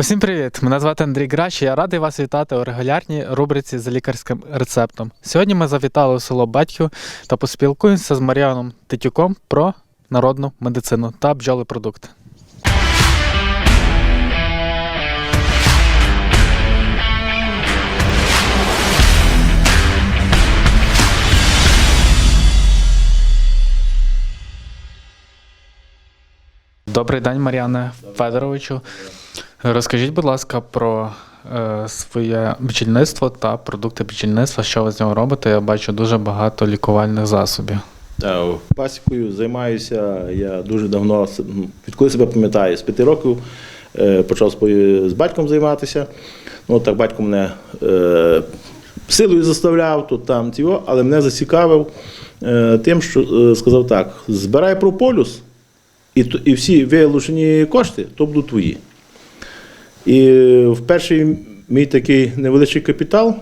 Усім привіт! Мене звати Андрій Грач. і Я радий вас вітати у регулярній рубриці за лікарським рецептом. Сьогодні ми завітали у село Батьків та поспілкуємося з Маріаном Тетюком про народну медицину та бджолепродукти. Добрий день, Мар'яне Федоровичу. Розкажіть, будь ласка, про е, своє бджільництво та продукти бджільництва, що ви з нього робите. Я бачу дуже багато лікувальних засобів. Та, Пасікою займаюся я дуже давно, відколи себе пам'ятаю, з п'яти років е, почав з, батьком займатися. Ну, так батько мене е, силою заставляв, тут там цього, але мене зацікавив е, тим, що е, сказав так: збирай прополюс, і, і всі вилучені кошти то будуть твої. І в перший мій такий невеличкий капітал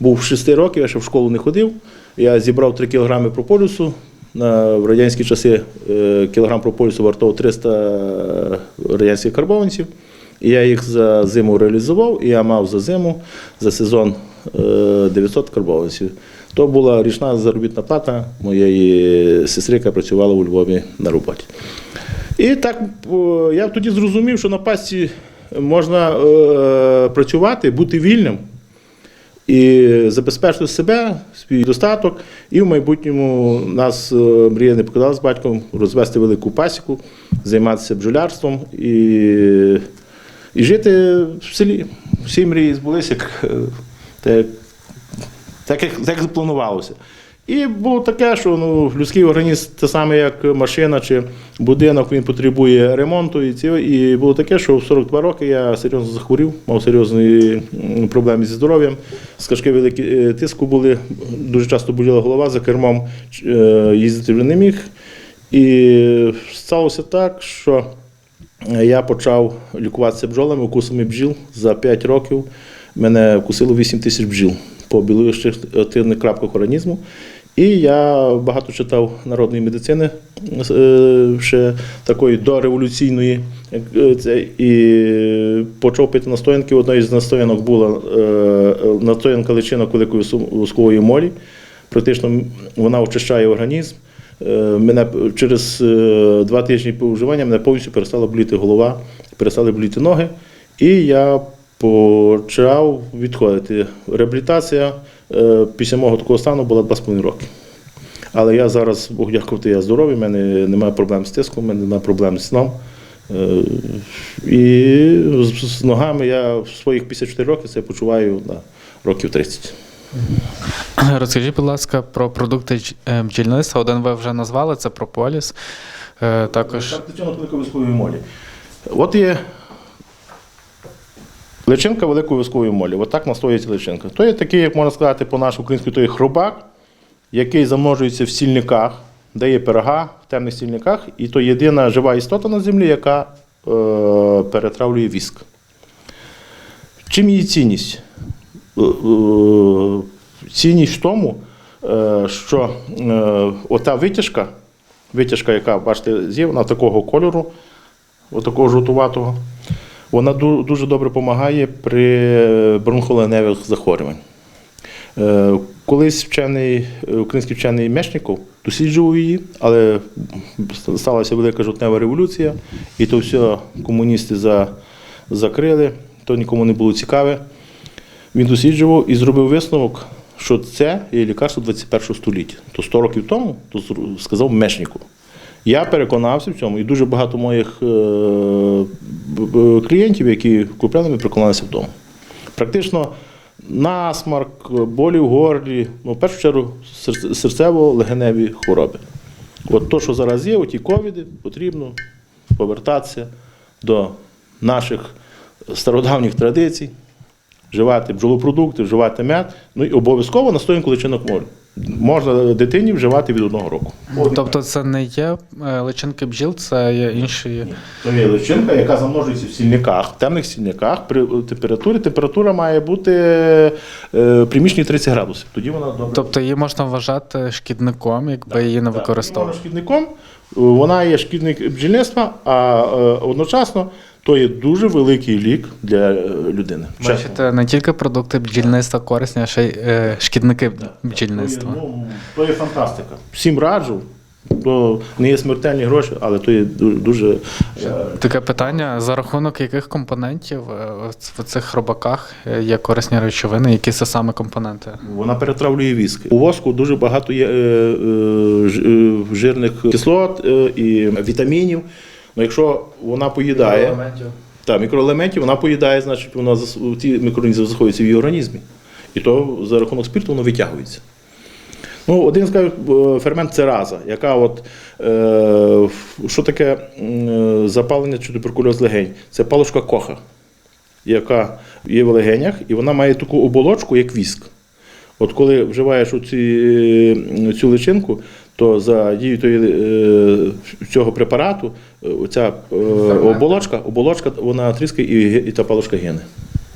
був 6 років, я ще в школу не ходив. Я зібрав 3 кілограми прополісу. В радянські часи е, кілограм прополісу вартував 300 радянських карбованців. І я їх за зиму реалізував, і я мав за зиму, за сезон е, 900 карбованців. То була річна заробітна плата моєї сестри, яка працювала у Львові на роботі. І так я тоді зрозумів, що на пасті можна е, працювати, бути вільним і забезпечити себе, свій достаток. І в майбутньому нас е, мрія не покидала з батьком розвести велику пасіку, займатися бджолярством і, і жити в селі. Всі мрії збулися, як, е, так, так, як, так як планувалося. І було таке, що ну, людський організм те саме, як машина чи будинок, він потребує ремонту. І, цього. і було таке, що в 42 роки я серйозно захворів, мав серйозні проблеми зі здоров'ям, скажки великі е, тиску були, дуже часто боліла голова за кермом, е, їздити вже не міг. І сталося так, що я почав лікуватися бджолами, укусами бджіл за 5 років. Мене вкусило 8 тисяч бджіл по білуючих активних крапках організму. І я багато читав народної медицини, е, ще такої дореволюційної. е, І почав пити настоянки. Одна із настоянок була е, настоянка личинок великої воскової молі. Практично вона очищає організм. Мене через два тижні повживання мене повністю перестала боліти голова, перестали боліти ноги. І я почав відходити. Реабілітація е, після мого такого стану була 2,5 роки. Але я зараз, Бог дякувати, я здоровий, в мене немає проблем з тиском, в мене немає проблем з сном. Е, І з- з ногами я в своїх 54 роки це почуваю на років 30. Розкажіть, будь ласка, про продукти е, бджільництва. Один ви вже назвали це прополіс. Е, Також Так, Тетяна великої вискової молі. От є личинка великої вискової молі. От так настоюється личинка. То є такий, як можна сказати, по нашому українську, то є хробак, який замножується в стільниках, де є пирога в темних стільниках, і то єдина жива істота на землі, яка е, перетравлює віск. Чим її цінність? Е, е, Цінність в тому, е, що е, ота витяжка, витяжка, яка, бачите, з'є, вона такого кольору, отакого жовтуватого, вона дуже добре допомагає при бронхоленевих захворювань. Е, Колись вчений, е, український вчений Мечников досліджував її, але сталася велика жовтнева революція, і то все комуністи за, закрили, то нікому не було цікаве. Він досліджував і зробив висновок, що це є лікарство 21 століття. То 100 років тому то сказав Мечников. Я переконався в цьому, і дуже багато моїх е, клієнтів, які купляли, ми переконалися в тому. Практично насмарк, болі в горлі, ну, в першу чергу серцево-легеневі хвороби. От то, що зараз є, оті ковіди, потрібно повертатися до наших стародавніх традицій, вживати бджолопродукти, вживати мед, ну і обов'язково настоянку личинок моря. Можна дитині вживати від одного року. тобто це не є е, личинки бджіл, це є інші. То є личинка, яка замножується в сільниках, в темних сільниках при температурі. Температура має бути е, приміщенні 30 градусів. Тоді вона добре. Тобто її можна вважати шкідником, якби її не Так, використовувати. Вона шкідником, вона є шкідник бджільництва, а е, одночасно то є дуже великий лік для е, людини. Бачите, не тільки продукти бджільництва корисні, а ще й е, шкідники бджільництва. То є, ну, то є фантастика. Всім раджу. То не є смертельні гроші, але то є дуже. е, Таке питання: за рахунок яких компонентів е, в цих хробаках е, є корисні речовини, які це саме компоненти? Вона перетравлює віск. У воску дуже багато є жирних кислот і вітамінів. Ну, якщо вона поїдає та, мікроелементів, вона поїдає, значить вона ті мікроорганізми знаходяться в її організмі. І то за рахунок спирту воно витягується. Ну, один скажу, е, фермент це раза, яка от, е, що таке запалення чи туберкульоз легень? Це палушка коха, яка є в легенях, і вона має таку оболочку, як віск. От коли вживаєш оці, е, цю личинку, то за дією тої, е, цього препарату ця е, оболочка, оболочка вона тріскає і, і та палочка гине.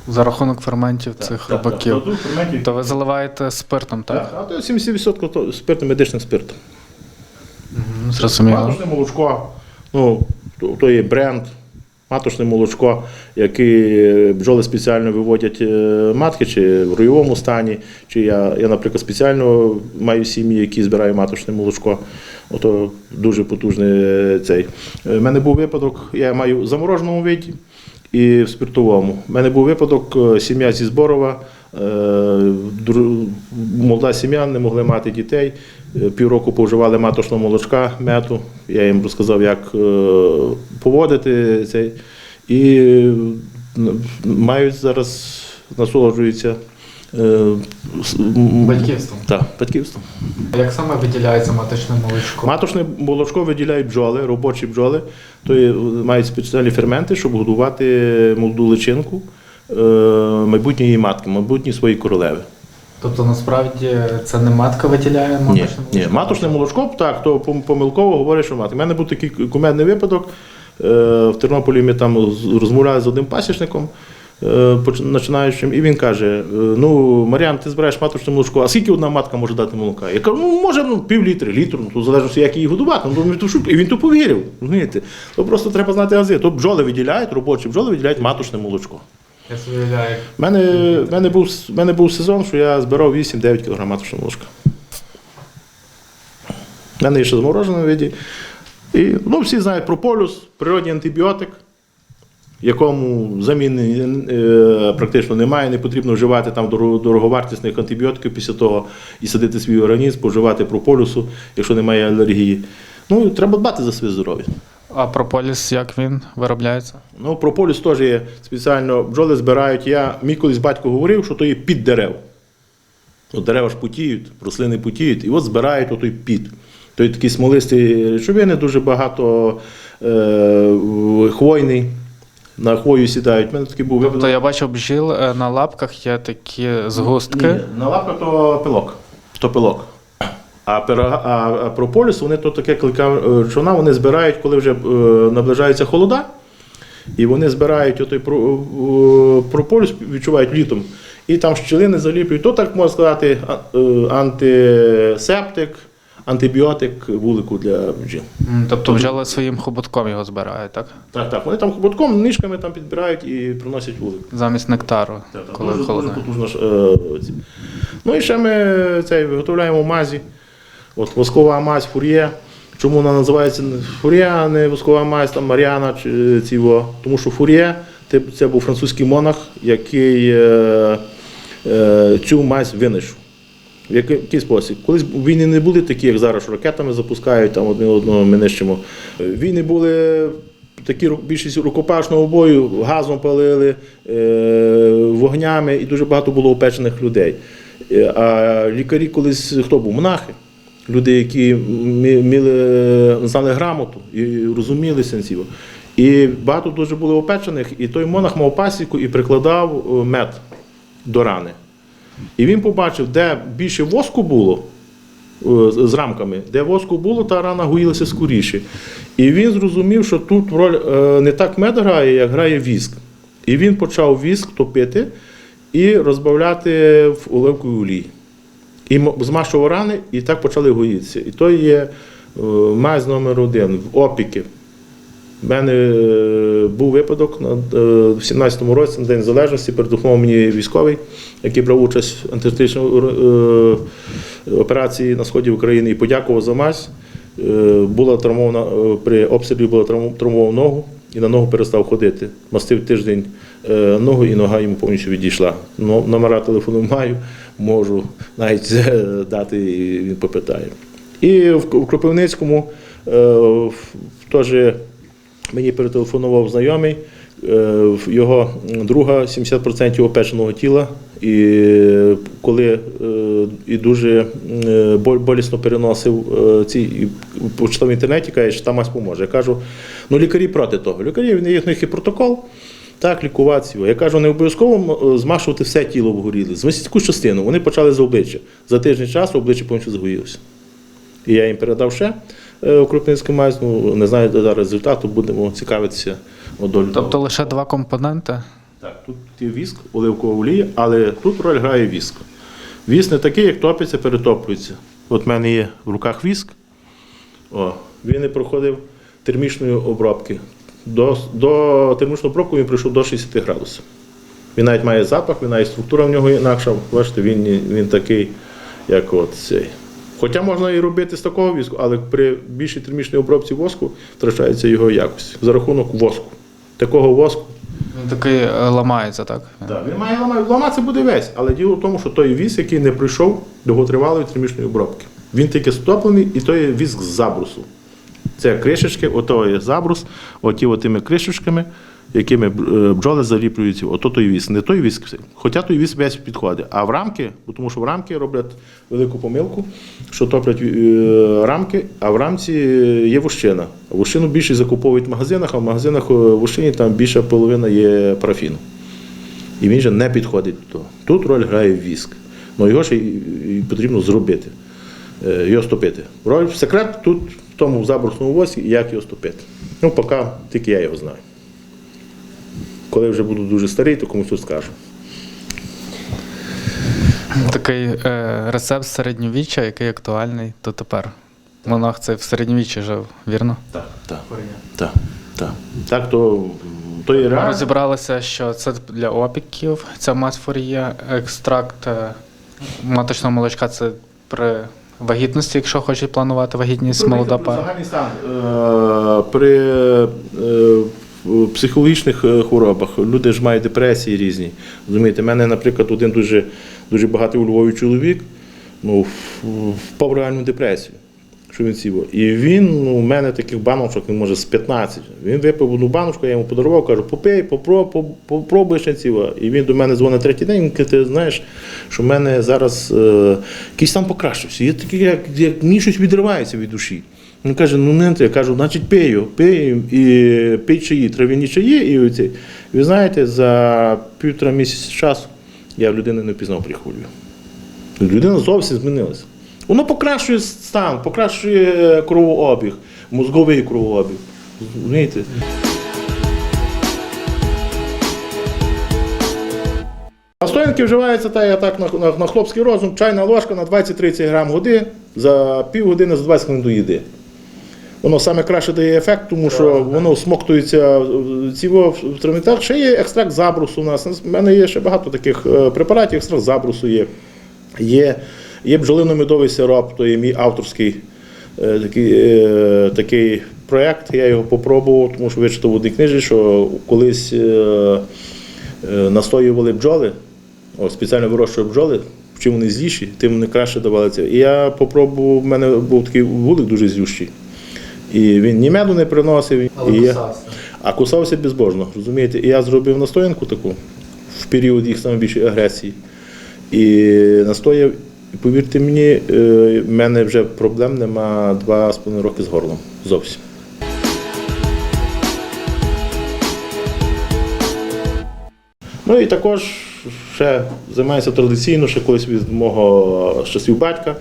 За рахунок ферментів цих хробаків. То, ферментів- То ви заливаєте спиртом, так? так, а то 70% то спирту, медичним спиртом. Зрозуміло. Молочко, ну, то, то є бренд. Маточне молочко, яке бджоли спеціально виводять е, матки, чи в ройовому стані, чи я, я, наприклад, спеціально маю сім'ї, які збирають маточне молочко. Ото дуже потужний е, цей. У мене був випадок, я маю в замороженому виді і в спиртовому. У мене був випадок, е, сім'я зі Зборова, е, молода сім'я, не могли мати дітей. Е, Півроку повживали маточного молочка, мету. Я їм розказав, як е, поводити цей. І е, мають зараз, насолоджуються е, Батьківством. Так, батьківством. Як саме виділяється маточне молочко? Маточне молочко виділяють бджоли, робочі бджоли, то мають спеціальні ферменти, щоб годувати молоду личинку е, майбутньої матки, майбутньої своєї королеви. Тобто насправді це не матка виділяє маточне Ні, молочко? ні, маточне молочко, так, то помилково говорять, що матка. У мене був такий кумедний випадок. Е, В Тернополі ми там розмовляли з одним пасічником. е, Починаючим, і він каже: е, Ну, Мар'ян, ти збираєш маточне молочко, а скільки одна матка може дати молока? Я кажу, ну може ну, пів літри, літру, ну то залежно, як її годувати. Ну, то шут- і він то повірив. розумієте? То просто треба знати ази. То бджоли виділяють, робочі бджоли виділяють маточне молочко. У мене, мене, був, мене був сезон, що я збирав 8-9 кг маточного молочка. У мене є ще заморожене виді. І, ну, всі знають про полюс, природній антибіотик, якому заміни е, практично немає. Не потрібно вживати там дороговартісних антибіотиків після того і садити свій організм, поживати прополюсу, якщо немає алергії. Ну, треба дбати за своє здоров'я. А прополіс, як він виробляється? Ну, прополіс теж є спеціально бджоли збирають. Я, мій колись батько говорив, що то є під дерев. Ну, дерева ж потіють, рослини потіють, і от збирають отой під. То є такі смолисті речовини, дуже багато е, хвойний, на хвою сідають. У мене такий був Тобто я бачив бджіл е, на лапках є такі згустки. Ні, на лапках то пилок. То пилок. А, а, прополіс, вони то таке клика е, човна, вони збирають, коли вже е, наближається холода. І вони збирають отой про- е, прополіс, відчувають літом. І там щілини заліплюють. То так можна сказати, е, антисептик, антибіотик вулику для бджіл. Тобто бджоли своїм хоботком його збирають, так? Так, так. Вони там хоботком, ніжками там підбирають і приносять вулик. Замість нектару, Так, так, коли дуже, холодно. е. Ну і ще ми цей, виготовляємо мазі. От воскова мазь фур'є. Чому вона називається фур'є, а не воскова мазь, там Маріана чи ціво? Тому що фур'є це, був французький монах, який е, е, цю мазь винайшов. В який, який спосіб? Колись війни не були такі, як зараз, що ракетами запускають, там одне одного ми нищимо. Е, Війни були такі більшість рукопашного бою, газом палили, е, вогнями, і дуже багато було опечених людей. Е, А лікарі колись хто був? Монахи. Люди, які мі- міли, знали грамоту і розуміли сенсіво. І багато дуже було опечених, і той монах мав пасіку і прикладав е, мед до рани. І він побачив, де більше воску було е, з рамками, де воску було, та рана гоїлася скоріше. І він зрозумів, що тут роль е, не так мед грає, як грає віск. І він почав віск топити і розбавляти в оливковій олії. І змащував рани, і так почали гоїтися. І то є е, мазь номер один в опіки. У мене е, був випадок е, в 17-му році, на День Незалежності, передухнув мені військовий, який брав участь в антитерористичній операції на сході України і подякував за мазь. Була травмована при обстрілі була травм- травмована ногу і на ногу перестав ходити. Мастив тиждень ногу і нога йому повністю відійшла. Номера телефону маю, можу навіть е, дати, і він попитає. І в Кропивницькому е, теж мені перетелефонував знайомий, е, його друга 70% опеченого тіла. І коли і дуже болісно переносив ці і почитав в інтернеті, каже, що там мазь поможе. Я кажу, ну лікарі проти того. Лікарі в них є протокол. Так, лікувати його. Я кажу, не обов'язково е, змашувати все тіло вгоріле. Змістити якусь частину. Вони почали з обличчя. За тиждень часу обличчя повністю загоїлося. І я їм передав ще е, у Кропивницький мазь. Ну, не знаю до результату, будемо цікавитися долю. Тобто лише два компоненти. Так, тут є віск, оливкова олія, але тут роль грає віск. Віск не такий, як топиться, перетоплюється. От в мене є в руках віск. О, він не проходив термічної обробки. До, до термічної обробки він прийшов до 60 градусів. Він навіть має запах, він навіть структура в нього інакша. Бачите, він, він такий, як от цей. Хоча можна і робити з такого віску, але при більшій термічній обробці воску втрачається його якість за рахунок воску. Такого воску Він такий е, ламається, так? так, він має ламати. Ламатися буде весь, але діло в тому, що той віз, який не пройшов довготривалої термічної обробки. Він тільки стоплений і то є віск з забрусу. Це кришечки, ото є забрус, оті отими кришечками, якими е, бджоли заліплюються, ото той віск. Не той віск, хоча той віск весь підходить. А в рамки, тому що в рамки роблять велику помилку, що топлять е, рамки, а в рамці є вощина. А Вощину більше закуповують в магазинах, а в магазинах е, вощині там більша половина є парафіну. І він же не підходить до того. Тут роль грає віск. Ну його й і потрібно зробити, його стопити. Роль секрет тут в тому забрусному восі, як його стопити. Ну, поки тільки я його знаю. Коли вже буду дуже старий, то комусь тут скажу. Такий е, рецепт середньовіччя, який актуальний то тепер. Монах це в середньовіччі жив, вірно? Так, так. Так, так. Так, то, то є Ми реально. розібралися, що це для опіків, ця масфорія, екстракт е, маточного молочка це при вагітності, якщо хочуть планувати вагітність молода пара. Загальний стан. Е, При е, психологічних е, хворобах люди ж мають депресії різні. Розумієте, в мене, наприклад, один дуже, дуже багатий у Львові чоловік ну, в- впав в реальну депресію. Що він сіво. І він, ну, у мене таких баночок, він може з 15. Він випив одну баночку, я йому подарував, кажу, попий, попро- попробуй ще ціво. І він до мене дзвонить третій день, він каже, ти знаєш, що в мене зараз е, якийсь там покращився. Я такий, як, як мені щось відривається від душі. Він каже, ну не я кажу, значить його, пий і пий чаї, трав'яні чаї. І оці. Ви знаєте, за півтора місяця часу я людини не впізнав прихворюю. Людина зовсім змінилася. Воно покращує стан, покращує кровообіг, мозговий кровообіг. Розумієте? Настоянки вживаються так, так на, на, на хлопський розум, чайна ложка на 20-30 грам води за півгодини за 20 хвилин доїди. Воно саме краще дає ефект, тому що воно смоктується в в травмітах. Ще є екстракт забрусу у нас. У мене є ще багато таких е, препаратів, екстракт забрусу є. Є, є бджолино-медовий сироп, то є мій авторський е, такий, е, такий проєкт. Я його попробував, тому що вичитав в одній книжці, що колись е, настоювали бджоли, о, спеціально вирощували бджоли. Чим вони з'їші, тим вони краще давали це. І я попробував, в мене був такий вулик дуже з'ющий. І він ні меду не приносив, і я, а кусався безбожно. Розумієте? І я зробив настоянку таку в період їх найбільшої агресії. І настояв, повірте мені, е, в мене вже проблем нема два з половиною роки з горлом. Зовсім. Ну і також ще займаюся традиційно, ще колись від мого часів батька.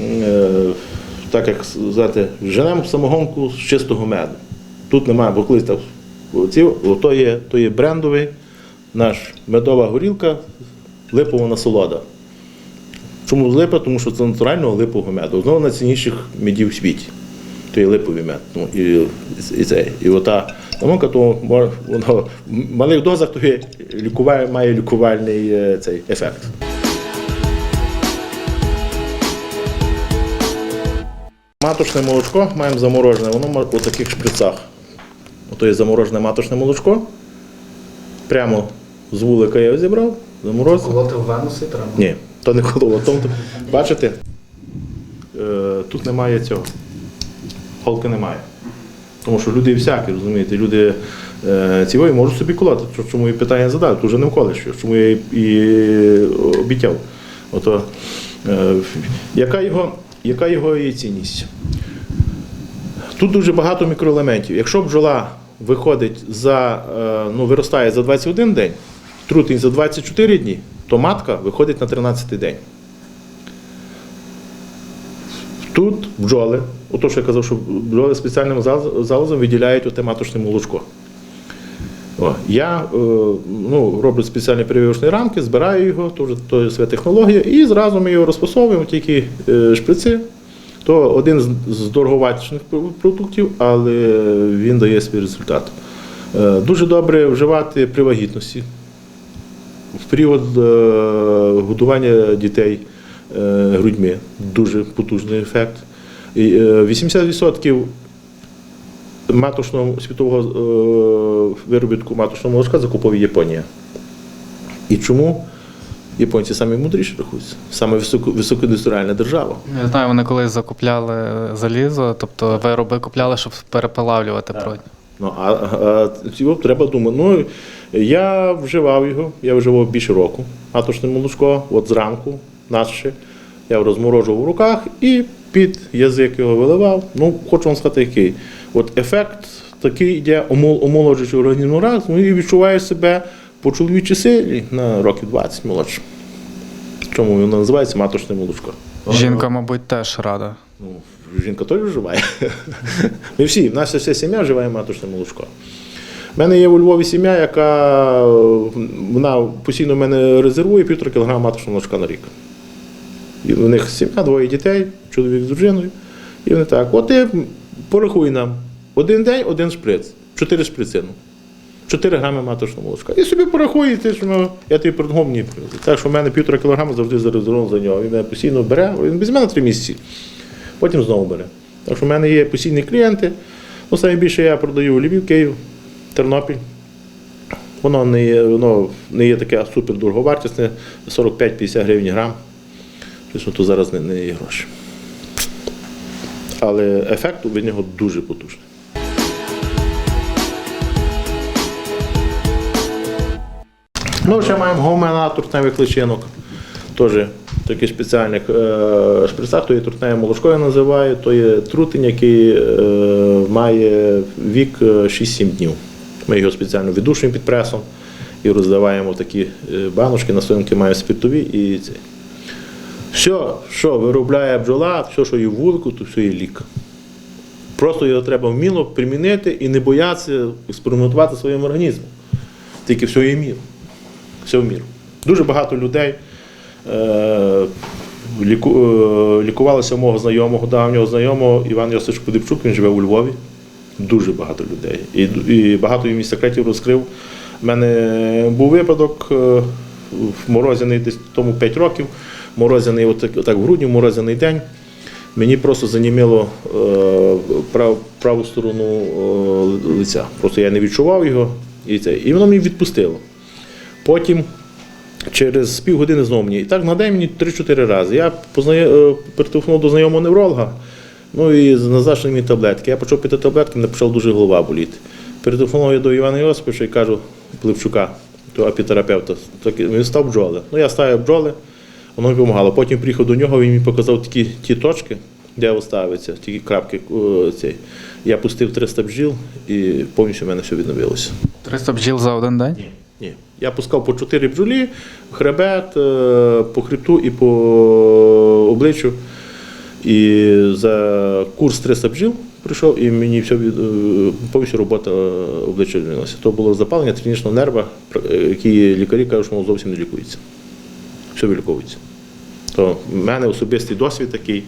Е, Так як сказати, женемо самогонку з чистого меду. Тут немає, так ці, то є, то є брендовий наш медова горілка, липова насолода. Чому з липа? Тому що це натурального липового меду, одного найцінніших медів в світі. то є липовий мед. Ну, і, і, це, і ота намонка, то воно в малих дозах то є лікуває, має лікувальний е, цей ефект. Маточне молочко маємо заморожене, воно у таких шприцах. Ото є заморожене маточне молочко. Прямо з вулика я його зібрав, заморозив. Колоти в венуси треба. Ні, то не кололо. Тому, бачите, е, тут немає цього. Холки немає. Тому що люди всякі, розумієте, люди е, цілої можуть собі колоти. Чому і питання задав, тут вже не вколиш, чому я і, обіцяв. Ото, е, яка, його, яка його є цінність? Тут дуже багато мікроелементів. Якщо бджола виходить за, ну, виростає за 21 день, трутень за 24 дні, то матка виходить на 13 день. Тут бджоли, ото що я казав, що бджоли спеціальним залозом виділяють оте маточне молочко. О, я е, ну, роблю спеціальні перевірочні рамки, збираю його, то вже то своя технологія, і зразу ми його розфасовуємо, тільки е, шприци. То один з- дороговартісних продуктів, але він дає свій результат. Е, Дуже добре вживати при вагітності. В період е, годування дітей е, грудьми дуже потужний ефект. Е, 80% маточного світового е, виробітку маточного молочка закуповує Японія. І чому японці самі мудріші рахуються? Саме високо, високоіндустріальна держава. Я знаю, вони колись закупляли е, залізо, тобто вироби купляли, щоб переплавлювати бродню. Ну, а, а цього треба думати. Ну, я вживав його, я вживав більше року. Маточне молочко, от зранку, наче. Я розморожував в руках і під язик його виливав. Ну, хочу вам сказати, який. От ефект такий йде, омолоджуючи організм раз, ну і відчуває себе по чоловічій силі на років 20 молодше. Чому воно називається маточне молочко? Жінка, мабуть, теж рада. Ну, жінка теж вживає. Ми всі, в нас вся сім'я вживає маточне молочко. У мене є у Львові сім'я, яка вона постійно в мене резервує півтора кілограма маточного молочка на рік. І у них сім'я, двоє дітей, чоловік з дружиною. І вони так, от ти порахуй нам, один день, один шприц, чотири шприци. ну. 4 грами маточного молочка. І собі порахуй, і ти ну, я тобі продгом мені привезу. Так що в мене півтора кілограма завжди зарезервовано за нього. Він мене постійно бере, він без мене три місяці, потім знову бере. Так що в мене є постійні клієнти. Ну, найбільше я продаю Львів, Київ, Тернопіль. Воно не є, воно не є таке супер дороговартісне, 45-50 гривень грам. Тобто то зараз не, не є гроші. Але ефект від нього дуже потужний. Ну, ще маємо гомеонатор туртневих личинок. Теж такий спеціальних е, шприцах, то є туртневе молочко, я називаю, то є трутень, який е, має вік е, 6-7 днів. Ми його спеціально віддушуємо під пресом і роздаваємо такі е, баночки, настоянки мають спиртові і це. Все, що виробляє бджола, все, що є в вулику, то все є лік. Просто його треба вміло примінити і не боятися експериментувати своїм організмом. Тільки все є мір. Все в міру. Дуже багато людей е, е, лікувалося у мого знайомого, давнього знайомого Іван Йосифович Подипчук, він живе у Львові. Дуже багато людей. І, і багато їм секретів розкрив. У мене був випадок е, в морозяний десь тому 5 років, морозяний, отак, отак в грудні, морозяний день. Мені просто заніміло прав, праву сторону лиця. Просто я не відчував його, і, це, і воно мені відпустило. Потім через півгодини знову мені. І так на день мені 3-4 рази. Я познає, е, перетелефонував до знайомого невролога, ну і назначили мені таблетки. Я почав пити таблетки, мене почала дуже голова боліти. Перетелефонував я до Івана Йосиповича і кажу, Пилипчука, то апітерапевта, так, він став бджоли. Ну я ставив бджоли, воно мені допомагало. Потім приїхав до нього, він мені показав такі ті точки, де ставиться, ті крапки. о, цей. Я пустив 300 бджіл і повністю в мене все відновилося. 300 бджіл за один день? Ні. Я пускав по 4 бджолі, хребет, е, по хребту і по обличчю. І за курс 300 бджіл прийшов, і мені все е, повністю робота е, обличчя відмінилася. То було запалення тринічного нерва, е, які лікарі кажуть, що воно зовсім не лікується. Все виліковується. То в мене особистий досвід такий.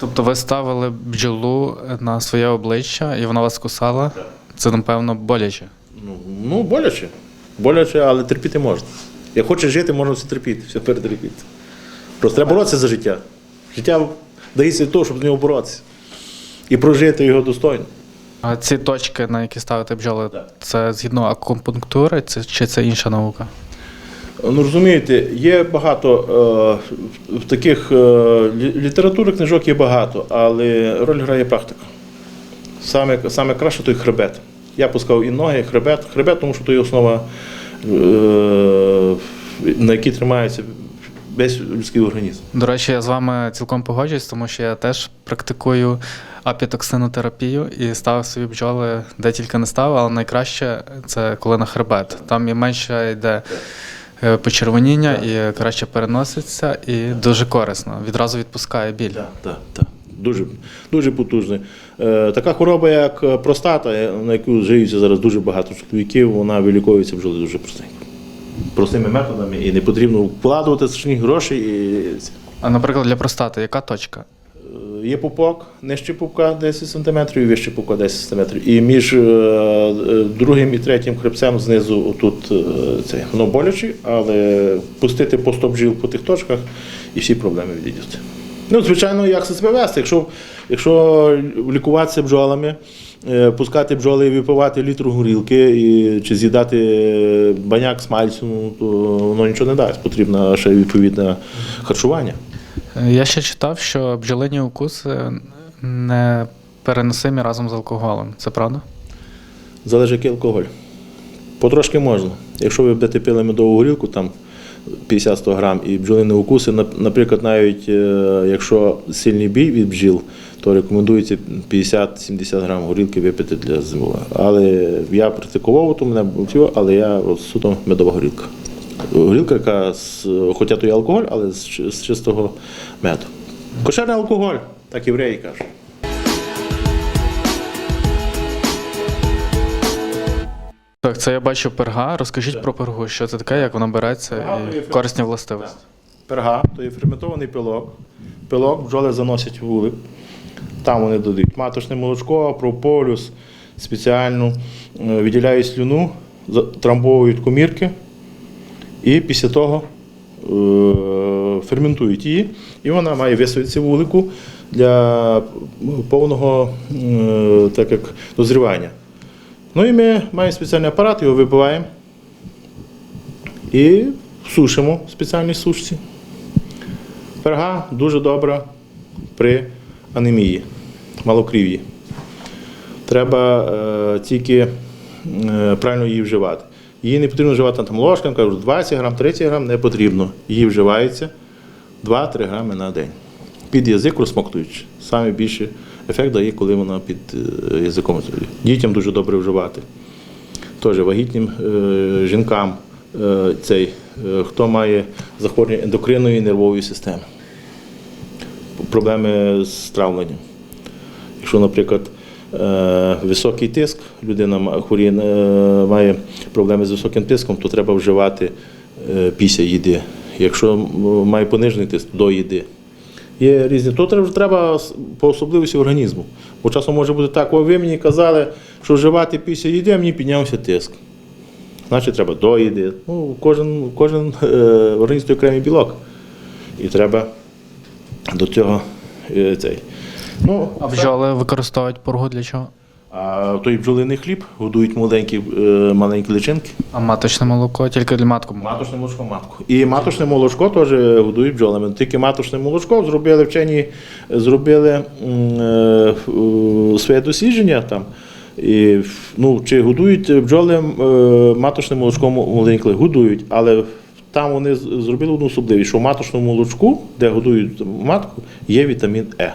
Тобто ви ставили бджолу на своє обличчя і вона вас кусала? Це, напевно, боляче. Ну, ну боляче. Боляче, але терпіти можна. Як хочеш жити, можна все терпіти, все перетерпіти. Просто треба боротися за життя. Життя дається від того, щоб з нього боротися. І прожити його достойно. А ці точки, на які ставити бджоли, Так. це згідно акупунктури, це, чи це інша наука? Ну, розумієте, є багато е, в таких е, літератури книжок є багато, але роль грає практика. Саме, саме краще той хребет. Я пускав і ноги, і хребет. Хребет, тому що то є основа, е, на якій тримається весь людський організм. До речі, я з вами цілком погоджуюсь, тому що я теж практикую апітоксинотерапію і ставив собі бджоли, де тільки не ставив, але найкраще це коли на хребет. Там і менше йде е, почервоніння, і краще переноситься, і дуже корисно. Відразу відпускає біль. Так, так, так. Дуже, дуже потужний. Е, така хвороба, як е, простата, е, на яку живуться зараз дуже багато чоловіків, вона виліковується бджоли дуже простенько. Простими методами і не потрібно вкладувати страшні гроші. І... А наприклад, для простати, яка точка? Є пупок, нижче пупка 10 см і вище пупка 10 см. І між другим і третім хребцем знизу отут це воно боляче, але пустити по 100 бджіл по тих точках і всі проблеми відійдуть. Ну, звичайно, як це себе вести? Якщо, якщо лікуватися бджолами, е, пускати бджоли і випивати літру горілки і, чи з'їдати баняк смальцю, ну, то воно нічого не дасть. Потрібно ще відповідне харчування. Е, Я ще читав, що бджолині укуси не переносимі разом з алкоголем. Це правда? Залежить який алкоголь. Потрошки можна. Якщо ви будете пили медову горілку, там 50-100 грам і бджолині укуси, наприклад, навіть е, якщо сильний бій від бджіл, то рекомендується 50-70 грам горілки випити для зимового. Але я практикував, то мене було, але я суто медова горілка. Горілка, яка хоча то є алкоголь, але з чистого меду. Кошерний алкоголь, так євреї кажуть. Так, це я бачу перга. Розкажіть про пергу, що це таке, як вона береться Перга і корисні властивості. Перга, то є ферментований пилок. Пилок бджоли заносять в вулик. Там вони додають маточне молочко, прополюс, спеціальну, е, відділяють слюну, трамбовують комірки і після того е, ферментують її. І вона має висвоїтися в вулику для повного е, так як, дозрівання. Ну і ми маємо спеціальний апарат, його вибиваємо і сушимо в спеціальній сушці. Перга дуже добра при анемії, малокрів'ї. Треба е, тільки е, правильно її вживати. Її не потрібно вживати там ложками, кажуть, 20 грам, 30 грам не потрібно. Її вживається 2-3 грами на день. Під язик розсмоктуючи. Саме більше ефект дає, коли вона під е, язиком. Дітям дуже добре вживати. Теж вагітнім е, жінкам, е, цей, хто має захворювання ендокринної нервової системи, проблеми з травленням. Якщо, наприклад, високий тиск, людина хворіє, має проблеми з високим тиском, то треба вживати після їди. Якщо має понижений тиск, до їди. Є різні. То треба, по особливості організму. Бо часом може бути так, «О, ви мені казали, що вживати після їди, а мені піднявся тиск. Значить, треба до їди. Ну, кожен, кожен е, організм окремий білок. І треба до цього е, цей. Ну, А бджоли використовують пургу для чого? А той бджолиний хліб годують маленькі, е, маленькі личинки. А маточне молоко тільки для матку. Маточне молочко матку. І маточне молочко теж годують бджолами. Тільки маточне молочко зробили вчені, зробили е, своє дослідження там. І, ну, чи годують бджоли е, маточним молочком маленькі? Годують, але там вони зробили одну особливість, що в маточному молочку, де годують матку, є вітамін Е.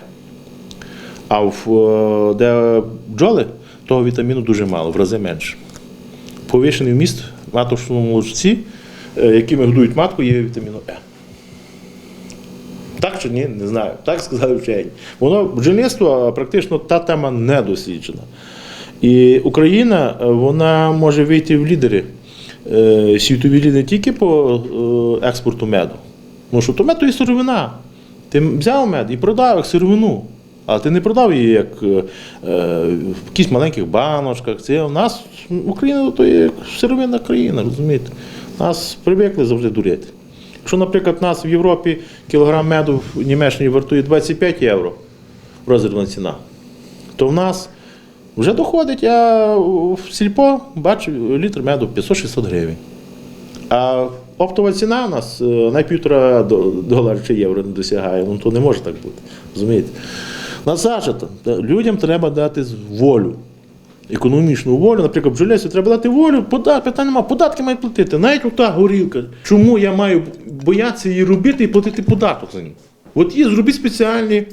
А в, е, де бджоли, того вітаміну дуже мало, в рази менше. Повишений вміст в маточному молочці, е, якими годують матку, є вітаміну Е. Так чи ні, не знаю. Так сказали вчені. Воно бджільництво практично та тема не досліджена. І Україна е, вона може вийти в лідери світові лідери не тільки по експорту меду. Ну що то мед то є сировина. Ти взяв мед і продав як сировину. Але ти не продав її як е, в якихось маленьких баночках. Це у нас Україна то є сировинна країна, розумієте? Нас привикли завжди дурити. Якщо, наприклад, у нас в Європі кілограм меду в Німеччині вартує 25 євро розривна ціна, то в нас вже доходить, я в сільпо бачу літр меду 500-600 гривень. А оптова ціна у нас е, на півтора долара чи євро не досягає. Ну то не може так бути. Розумієте? На. Людям треба дати волю. Економічну волю, наприклад, бджолярстві треба дати волю, податки, питань немає, податки мають платити. Навіть ота горілка. Чому я маю боятися її робити і платити податок за ній? От її зробіть спеціальні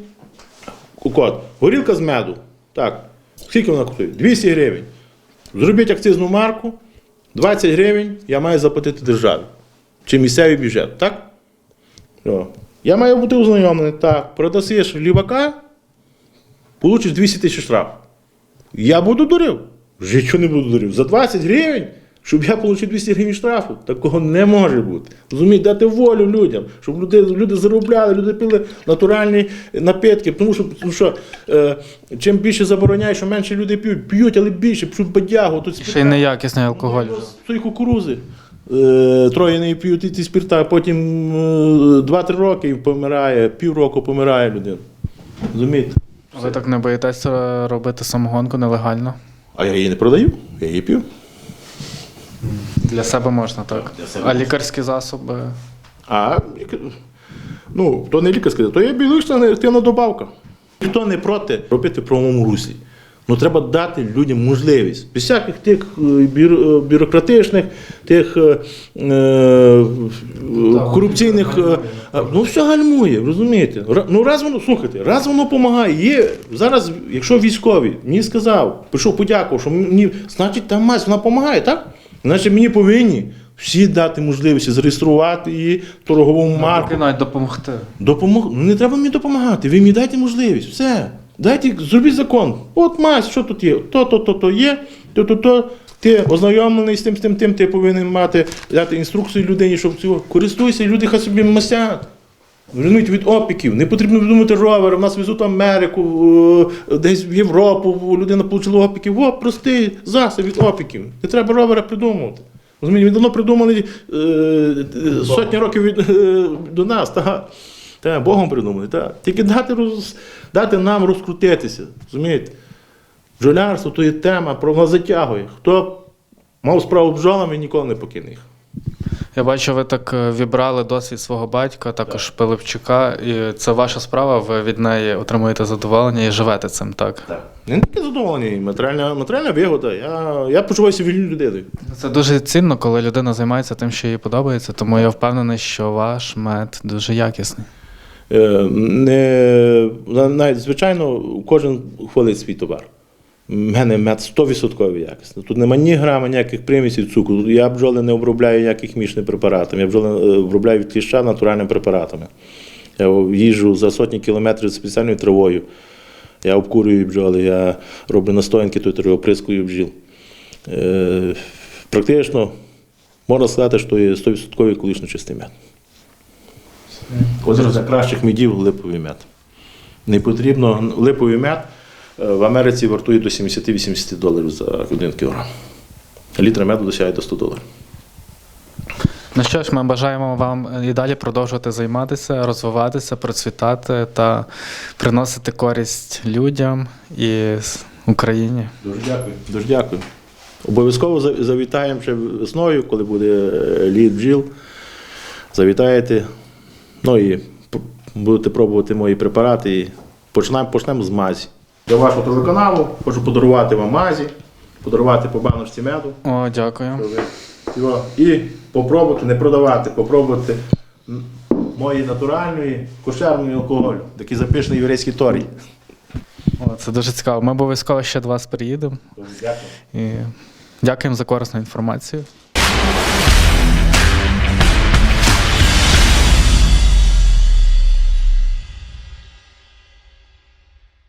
код. Горілка з меду. Так. Скільки вона коштує? 200 гривень. Зробіть акцизну марку, 20 гривень я маю заплатити державі. Чи місцевий бюджет, так? Я маю бути ознайомлений. Так, продасиш лівака, получиш 200 тисяч штраф. Я буду дурив. Вже не буду дурив. За 20 гривень, щоб я отримав 200 гривень штрафу, такого не може бути. Розумієте, дати волю людям, щоб люди, люди заробляли, люди пили натуральні напитки. Тому що, тому що е, чим більше забороняєш, що менше люди п'ють, п'ють, але більше, п'ють бадягу. Тут Ще й неякісний алкоголь. Тої кукурузи. Е, Троє не п'ють ті спирта, потім е, 2-3 роки і помирає, півроку помирає людина. Розумієте? Ви так не боїтеся робити самогонку нелегально? А я її не продаю, я її п'ю. Для себе можна, так? для себе А можна. лікарські засоби. А ну, то не лікарська, то є біологічна неактивна добавка. Ніхто не проти робити в правому русі. Ну треба дати людям можливість. Без всяких тих е, е, бюрократичних, тих е, е, корупційних. Ну все гальмує, розумієте? Ну раз воно, слухайте, раз воно допомагає. Є зараз, якщо військові мені сказав, пішов, подякував, що мені, значить там мазь, вона допомагає, так? Значить мені повинні всі дати можливість зареєструвати її торговому марку. Навіть допомогти. Допомог... Ну не треба мені допомагати. Ви мені дайте можливість. Все. Дайте, зробіть закон. От мазь, що тут є? То, то, то, то є, то, то, то. Ти ознайомлений з тим, з тим, тим, ти повинен мати дати інструкцію людині, щоб цього користуйся, і люди хай собі масять. Розумієте, від опіків. Не потрібно думати ровери, в нас везуть в Америку, е, десь в Європу, людина отримала опіків. О, простий засіб від опіків. Не треба ровера придумувати. Розумієте, він давно придуманий е, е, сотні років від, е, до нас. Та, та, Богом придуманий. Та. Тільки дати, роз, дати нам розкрутитися. Розумієте? Бджолярство то є тема, про нас затягує. Хто мав справу бджолами, ніколи не покине їх. Я бачу, ви так е, вібрали досвід свого батька, також Пилипчука, і це ваша справа, ви від неї отримуєте задоволення і живете цим, так? Так. Не тільки задоволені, матеріальна, матеріальна вигода. Я, я почуваюся вільною людиною. Це дуже цінно, коли людина займається тим, що їй подобається, тому я впевнений, що ваш мед дуже якісний. Е, Не, звичайно, кожен хвалить свій товар. У мене мед 100% якісний. Тут немає ні грама, ніяких примісів цукру. Я бджоли не обробляю ніяких хімічними препаратами. Я бджоли е, обробляю кліща натуральними препаратами. Я їжджу за сотні кілометрів з спеціальною травою. Я обкурюю бджоли, я роблю настоянки, тут оприскую бджіл. Е, практично можна сказати, що є 100% екологічно чистий мед. Один з найкращих медів липовий мед. Не потрібно липовий мед е, в Америці вартує до 70-80 доларів за один кілограм. Літра меду досягає до 100 доларів. Ну що ж, ми бажаємо вам і далі продовжувати займатися, розвиватися, процвітати та приносити користь людям і Україні. Дуже дякую. Дуже дякую. Обов'язково завітаємо ще весною, коли буде е, літ бджіл. Завітаєте. Ну і будете пробувати мої препарати. І почнемо, почнемо з мазі. Для вашого телеканалу хочу подарувати вам мазі, подарувати по баночці меду. О, дякую. І попробувати не продавати, попробувати м, мої натуральної кошерної алкоголю, такий запишений єврейський торій. О, це дуже цікаво. Ми обов'язково ще до вас приїдемо дякую. і дякуємо за корисну інформацію.